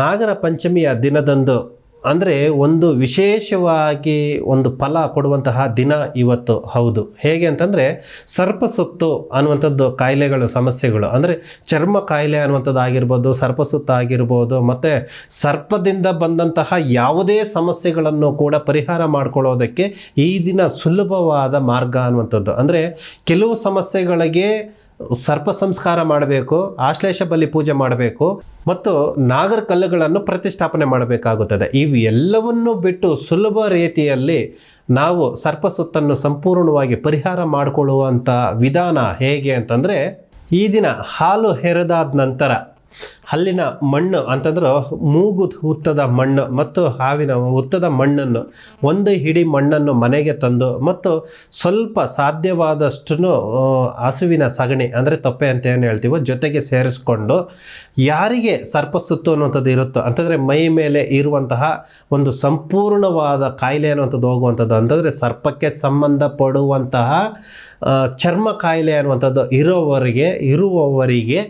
ನಾಗರ ಪಂಚಮಿಯ ದಿನದಂದು ಅಂದರೆ ಒಂದು ವಿಶೇಷವಾಗಿ ಒಂದು ಫಲ ಕೊಡುವಂತಹ ದಿನ ಇವತ್ತು. ಹೌದು. ಹೇಗೆ ಅಂತಂದರೆ ಸರ್ಪಸುತ್ತು ಅನ್ನುವಂಥದ್ದು ಕಾಯಿಲೆಗಳು, ಸಮಸ್ಯೆಗಳು. ಅಂದರೆ ಚರ್ಮ ಕಾಯಿಲೆ ಅನ್ನುವಂಥದ್ದು ಆಗಿರ್ಬೋದು ಸರ್ಪಸುತ್ತ ಆಗಿರ್ಬೋದು, ಮತ್ತು ಸರ್ಪದಿಂದ ಬಂದಂತಹ ಯಾವುದೇ ಸಮಸ್ಯೆಗಳನ್ನು ಕೂಡ ಪರಿಹಾರ ಮಾಡಿಕೊಳ್ಳೋದಕ್ಕೆ ಈ ದಿನ ಸುಲಭವಾದ ಮಾರ್ಗ ಅನ್ನುವಂಥದ್ದು. ಅಂದರೆ ಕೆಲವು ಸಮಸ್ಯೆಗಳಿಗೆ ಸರ್ಪ ಸಂಸ್ಕಾರ ಮಾಡಬೇಕು, ಆಶ್ಲೇಷ ಬಲಿ ಪೂಜೆ ಮಾಡಬೇಕು ಮತ್ತು ನಾಗರ ಕಲ್ಲುಗಳನ್ನು ಪ್ರತಿಷ್ಠಾಪನೆ ಮಾಡಬೇಕಾಗುತ್ತದೆ. ಇವು ಎಲ್ಲವನ್ನು ಬಿಟ್ಟು ಸುಲಭ ರೀತಿಯಲ್ಲಿ ನಾವು ಸರ್ಪ ಸುತ್ತನ್ನು ಸಂಪೂರ್ಣವಾಗಿ ಪರಿಹಾರ ಮಾಡಿಕೊಳ್ಳುವಂಥ ವಿಧಾನ ಹೇಗೆ ಅಂತಂದರೆ, ಈ ದಿನ ಹಾಲು ಹೆರೆದಾದ ನಂತರ ಹಲ್ಲಿನ ಮಣ್ಣು ಅಂತಂದ್ರೆ ಮೂಗು ಹುತ್ತದ ಮಣ್ಣು ಮತ್ತು ಹಾವಿನ ಹುತ್ತದ ಮಣ್ಣನ್ನು, ಒಂದು ಹಿಡಿ ಮಣ್ಣನ್ನು ಮನೆಗೆ ತಂದು ಮತ್ತು ಸ್ವಲ್ಪ ಸಾಧ್ಯವಾದಷ್ಟು ಹಸುವಿನ ಸಗಣಿ ಅಂದರೆ ತಪ್ಪೆ ಅಂತ ಏನು ಹೇಳ್ತೀವೋ ಜೊತೆಗೆ ಸೇರಿಸ್ಕೊಂಡು ಯಾರಿಗೆ ಸರ್ಪಸುತ್ತು ಅನ್ನುವಂಥದ್ದು ಇರುತ್ತೋ, ಅಂತಂದರೆ ಮೈ ಮೇಲೆ ಇರುವಂತಹ ಒಂದು ಸಂಪೂರ್ಣವಾದ ಕಾಯಿಲೆ ಅನ್ನುವಂಥದ್ದು ಹೋಗುವಂಥದ್ದು, ಅಂತಂದರೆ ಸರ್ಪಕ್ಕೆ ಸಂಬಂಧಪಡುವಂತಹ ಚರ್ಮ ಕಾಯಿಲೆ ಅನ್ನುವಂಥದ್ದು ಇರೋವರಿಗೆ, ಇರುವವರಿಗೆ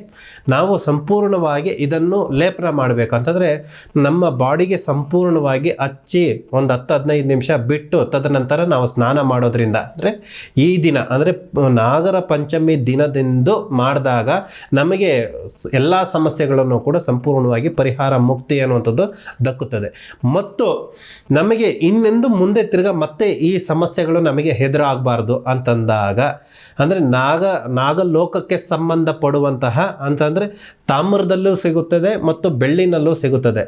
ನಾವು ಸಂಪೂರ್ಣವಾಗಿ ಇದನ್ನು ಲೇಪನ ಮಾಡಬೇಕಂತಂದರೆ ನಮ್ಮ ಬಾಡಿಗೆ ಸಂಪೂರ್ಣವಾಗಿ ಹಚ್ಚಿ ಒಂದು ಹತ್ತು ಹದಿನೈದು ನಿಮಿಷ ಬಿಟ್ಟು ತದನಂತರ ನಾವು ಸ್ನಾನ ಮಾಡೋದ್ರಿಂದ ಅಂದರೆ ಈ ದಿನ ಅಂದರೆ ನಾಗರ ಪಂಚಮಿ ದಿನದಿಂದ ಮಾಡಿದಾಗ ನಮಗೆ ಎಲ್ಲ ಸಮಸ್ಯೆಗಳನ್ನು ಕೂಡ ಸಂಪೂರ್ಣವಾಗಿ ಪರಿಹಾರ ಮುಕ್ತಿ ಅನ್ನುವಂಥದ್ದು ದಕ್ಕುತ್ತದೆ. ಮತ್ತು ನಮಗೆ ಇನ್ನೆಂದು ಮುಂದೆ ತಿರ್ಗ ಮತ್ತೆ ಈ ಸಮಸ್ಯೆಗಳು ನಮಗೆ ಹೆದರಾಗಬಾರ್ದು ಅಂತಂದಾಗ ಅಂದರೆ ನಾಗ ನಾಗಲೋಕಕ್ಕೆ ಸಂಬಂಧಪಡುವಂತಹ ಅಂತಂದರೆ ತಾಮ್ರದಲ್ಲೂ ಸಿಗುತ್ತದೆ ಮತ್ತು ಬೆಳ್ಳಿನಲ್ಲೂ ಸಿಗುತ್ತದೆ.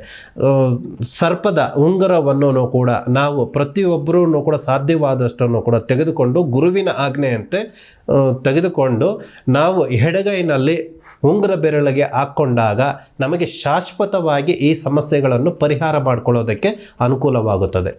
ಸರ್ಪದ ಉಂಗುರವನ್ನು ಕೂಡ ನಾವು ಪ್ರತಿಯೊಬ್ಬರೂ ಕೂಡ ಸಾಧ್ಯವಾದಷ್ಟನ್ನು ಕೂಡ ತೆಗೆದುಕೊಂಡು ಗುರುವಿನ ಆಜ್ಞೆಯಂತೆ ತೆಗೆದುಕೊಂಡು ನಾವು ಎಡಗೈನಲ್ಲಿ ಉಂಗುರ ಬೆರಳಿಗೆ ಹಾಕ್ಕೊಂಡಾಗ ನಮಗೆ ಶಾಶ್ವತವಾಗಿ ಈ ಸಮಸ್ಯೆಗಳನ್ನು ಪರಿಹಾರ ಮಾಡಿಕೊಳ್ಳೋದಕ್ಕೆ ಅನುಕೂಲವಾಗುತ್ತದೆ.